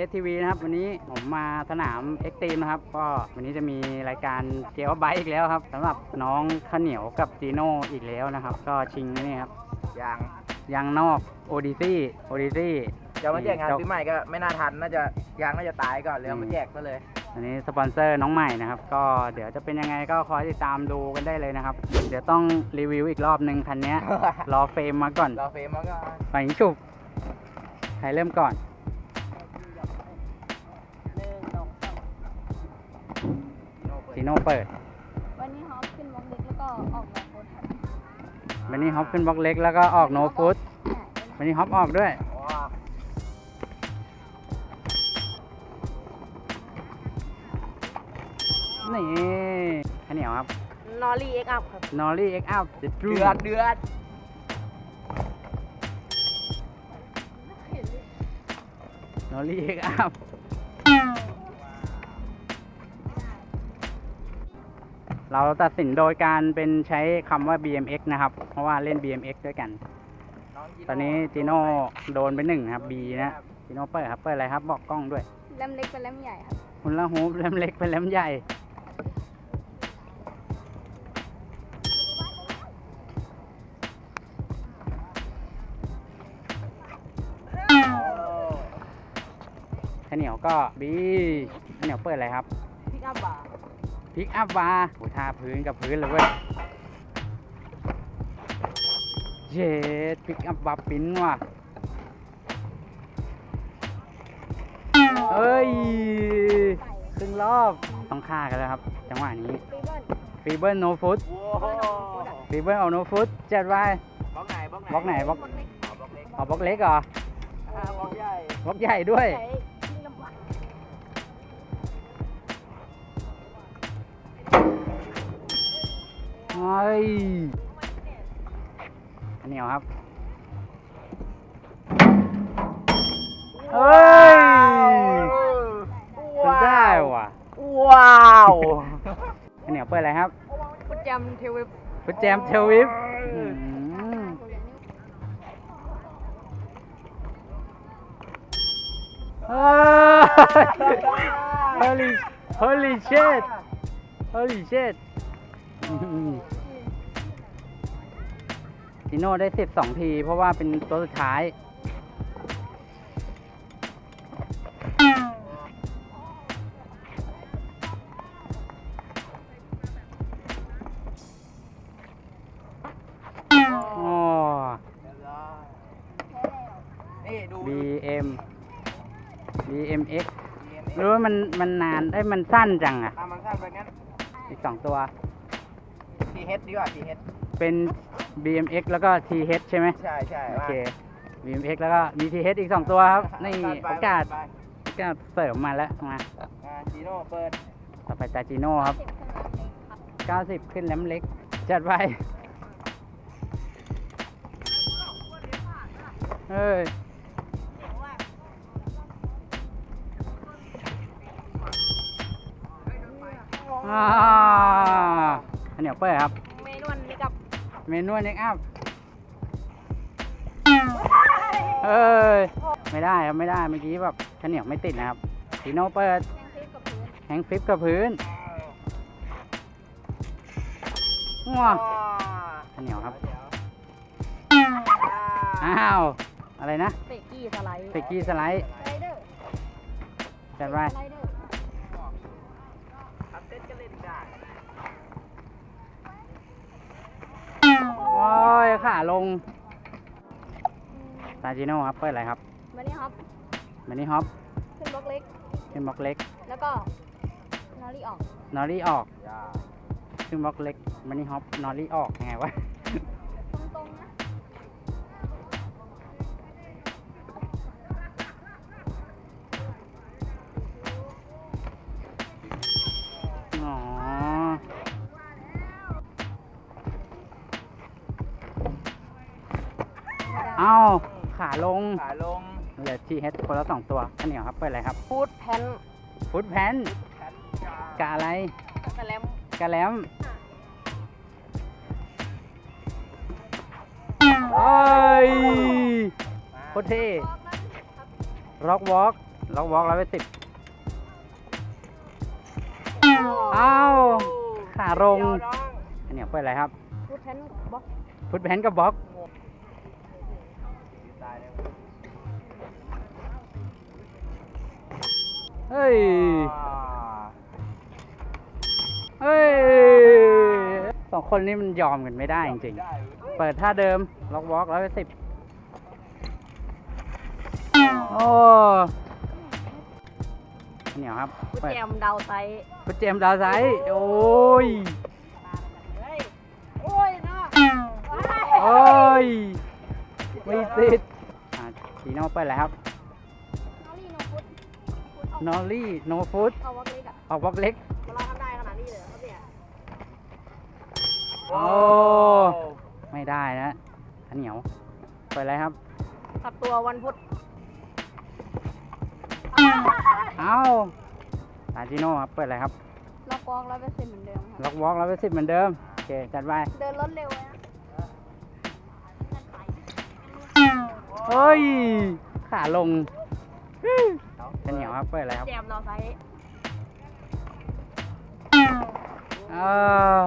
STV นะครับวันนี้ผมมาสนามเอ็กต e มนะครับ ก็วันนี้จะมีรายการเกลไบอีกแล้วครับสำหรับน้องข้าวเหนียวกับจีโน่อีกแล้วนะครับ ก็ชิงนะนี่ครับยางยางนอกโอดิซี่โอดิซี่จะมาแจกงานซื้อใหม่ก็ไม่น่าทันน่าจะยางน่าจะตายก่อนเลยเอามาแจกซะเลย อันนี้สปอนเซอร์น้องใหม่นะครับ ก็เดี๋ยวจะเป็นยังไงก็คอยติดตามดูกันได้เลยนะครับ เดี๋ยวต้องรีวิวอีกรอบหนึ่งคันเนี้ยรอเฟรมมาก่อนรอเฟรมมันก็ฝั่งนี้ฉุบใครเริ่มก่อน โน่เปิด วันนี้ฮอปขึ้นวงเล็กแล้วก็ออกมาโคตรครับวันนี้ฮอปขึ้นบล็อกเล็กแล้วก็ออกโนฟุตอ่าวันนี้ฮอปออกด้วยว้าวนี่ข้าวเหนียวครับ นอรี่เอ็กอัพครับ นอรี่เอ็กอัพเดืเดือดเดือดนอรี่เอ็กอัพ เราตัดสินโดยการเป็นใช้คำว่า BMX นะครับ เพราะว่าเล่น BMX ด้วยกัน ตอนนี้จีโน่โดนไปหนึ่งครับ B นะจีโน่เปิดครับเปิดอะไรครับบอกกล้องด้วยแลมเล็กเป็นแลมใหญ่ครับคุณละฮูปเล่มเล็กเป็นเล่มใหญ่ข้าวเหนียวก็บีข้าวเหนียวเปิดอะไรครับพิกอัพบาร์ พิกอัพบาร์โหทาพื้นกับพื้นเลยเว้ย เย็ดพิกอัพบาร์ปิ้นว่ะเฮ้ยครึ่งรอบต้องฆ่ากันแล้วครับ จังหวะนี้ปีเบิลฟีเบิลโนฟุตโอ้โหฟีเบิลเอาโนฟุตจัดไว้บล็อกไหนบล็อกไหนบล็อกไหนบล็อกบล็อกเล็กเอาบล็อกเล็กเหรออ่าบล็อกใหญ่บล็อกใหญ่ด้วย เฮ้ยอันเหนียวครับเฮ้ยมันได้ว่ะ ว้าวอันเหนียวเปิดอะไรครับฟุตจำเทวิปฟุตแจมเทลวิฟเฮ้ย holy holy shit holy shit จิโน่ได้สิบสองที เพราะว่าเป็นตัวสุดท้ายโอ้นี่ดู BM BMX หรือว่ามันมันนานเอ้ยมันสั้นจังอะตามมันสั้นไปงั้นอีกสองตัว TH ดีกว่า TH เป็น BMX แล้วก็ TH ใช่ไหมใช่ใช่โอเค BMX แล้วก็มี TH อีกสองตัวครับ นี่โอกาสโอกาสเสริมมาแล้วมาอ่าจีโน่เปิดต่อไปตาจิโน่ครับสิบขนาดเล็กครับ 90 ขึ้นแหลมเล็ก จัดไปเฮ้ยอ่าข้าวเหนียวเปิดครับเมนวันนี้กับ เมนูเน็กอัพเอ้ย ไม่ได้ครับ ไม่ได้ เมื่อกี้แบบขเหนียวไม่ติดนะครับจีโนเปิดแองฟิปกับพื้นแฮงฟิปกับพื้นว้าข้าวเหนียวครับ อ้าว อะไรนะ เฟกกี้สไลด์ เฟกกี้สไลด์จัดไป สไลเดอร์ ทำเต้นก็เล่นได้ โอ้ยขาลงตาจิโน่ครับเปิดอะไรครับวันนี้ฮอปมันนี่ฮอปขึ้นบล็อกเล็กขึ้นบล็อกเล็ก แล้วก็นอรี่ออก นอรี่ออก ขึ้นบล็อกเล็กมันนี่ฮอปนอรี่ออกยังไงวะ ขาลงขาลงเหลือทีเฮดคนละสองตัวข้าวเหนียวครับเปิดอะไรครับฟูดแพนฟุตแพนกะอะไรกระแลมกะแลมเอ้ยโคตรเท่ร็อกวอล์กล็อกวอล์กร้อยแปดสิบอ้าวขาลงอันเหนียวเปิดอะไรครับรูดแพนบล็อกฟุตแพนกับบล็อก เฮ้ยอ่าเฮ้ย สองคนนี้มันยอมกันไม่ได้จริงๆ เปิดท่าเดิม ล็อกวอล์กร้อยแปดสิบโอ้อันเหนียวครับรูดเปิดแจมดาวไซส์ฟุตเจมส์ดาวไซด์โอ้ยเฮ้ย โอ้ยเนาะโอ้ย ไม่ติดอะจีโน่เปิดอะไรครับ นอรี่โนฟุตนอรี่โนฟุตเอาวักเล็กอะออกบล็อกเล็ก เราทำได้ขนาดนี้เลยครับเนี่ยโอ้ ไม่ได้นะอันเหนียวเปิดอะไรครับ ตัดตัววันพุธเอ้าตาจีโน่ครับ เปิดอะไรครับ ล็อกวอล์กร้อยเปอร์เซ็นต์เหมือนเดิมครับ ล็อกวอล์กร้อยสิบเหมือนเดิม โอเค จัดไป เดินรถเร็วเลยนะเฮ้ย ขาลง อันเหนียวครับเปิดอะไรครับแจมดาวไซส์เออ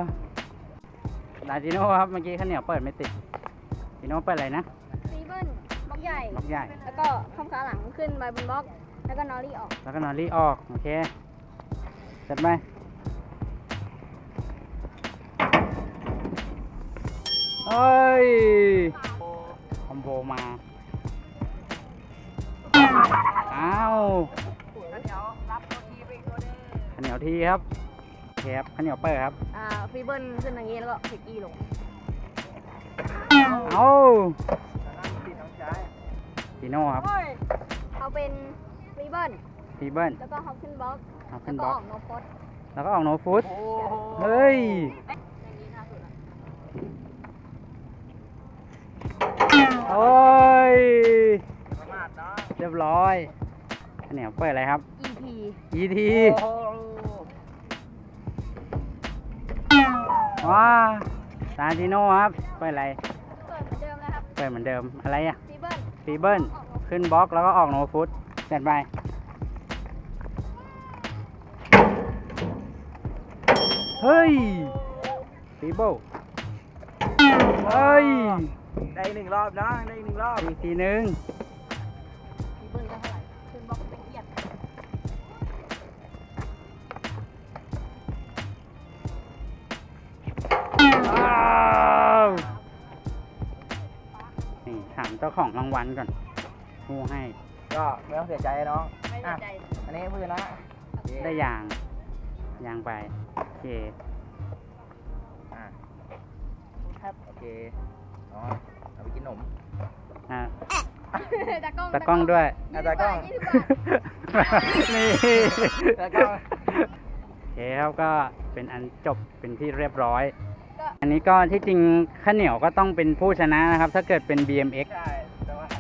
ตาจีโน่ครับเมื่อกี้ข้าวเหนียวเปิดไม่ติดจีโน่เปิดอะไรนะซีเบิลบล็อกใหญ่ บล็อกใหญ่ แล้วก็ข้ามขาหลังขึ้นไปบนบล็อก แล้วก็นอรี่ออก แล้วก็นอรี่ออก โอเคจัดไปเฮ้ยคอมโบมา อ้าวข้าวเหนียวทีครับโอเคครับข้าวเหนียวเปิดครับ อ่าฟีเบิลขึ้นอย่างนี้แล้วก็ฟิกกี้ลง เอาติดน้องชายจีโน่ครับเอาเป็นฟีเบิลทีเบิลแล้วก็ฮอปขึ้นบล็อกเอาแล้ขึ้วนก็บล็ออกอกโนโพสแล้วก็ออกโนฟุตโอ้โหเฮ้ยอย่างนี้น่าสุดละโอ้ยประมาทเนาะเรียบร้อยข้าว เหนียวเปิดอะไรครับ EP ET โอ้โหว้าตาจิโน่ครับเปิดอะไรเปิดเหมือนเดิมนะครับเปิดเหมือนเดิมอะไรอะฟีเบิลฟีเบิลขึ้นบล็อกแล้วก็ออกโนฟุตจัดไปเฮ้ยฟีเบิลเฮ้ย ได้อีกหนึ่งรอบน้องได้อีกหนึ่งรอบอีกทีหนึง ของรางวัลก่อนผู้ให้ ก็ไม่ต้องเสียใจนะน้อง ไม่ได้ใจอันนี้มือนะได้ยาง ยางไป โอเค อะครับโอเคอ๋อเอาไปกินขนม อะตากล้องตะกล้องด้วยอะตากล้อง ยี่สิบบาทนี่แล้วก็โอเคครับก็เป็นอันจบเป็นที่เรียบร้อย ก็อันนี้ก็ที่จริงข้าวเหนียวก็ต้องเป็นผู้ชนะนะครับ ถ้าเกิดเป็น BMX ใช่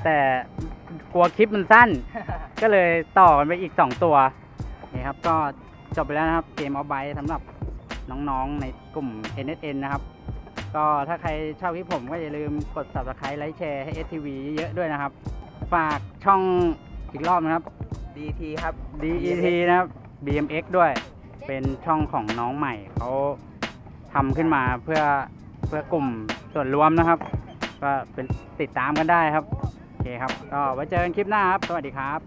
แต่ว่าแต่กลัวคลิปมันสั้น ก็เลยต่อกันไปอีก 2 ตัวนี่ครับก็จบไปแล้วนะครับเกมเอาไบสำหรับน้องๆในกลุ่ม NSN นะครับ ก็ถ้าใครชอบคลิปผมก็อย่าลืมกด subscribe ไลค์แชร์ให้ STV เยอะๆด้วยนะครับ ฝากช่องอีกรอบนะครับดีทีครับ DET นะครับ BMX ด้วย เป็นช่องของน้องใหม่เขาทำขึ้นมาเพื่อเพื่อกลุ่มส่วนรวมนะครับ ก็เป็นติดตามกันได้ครับโอ เคครับ ก็ไว้เจอกันคลิปหน้าครับ สวัสดีครับ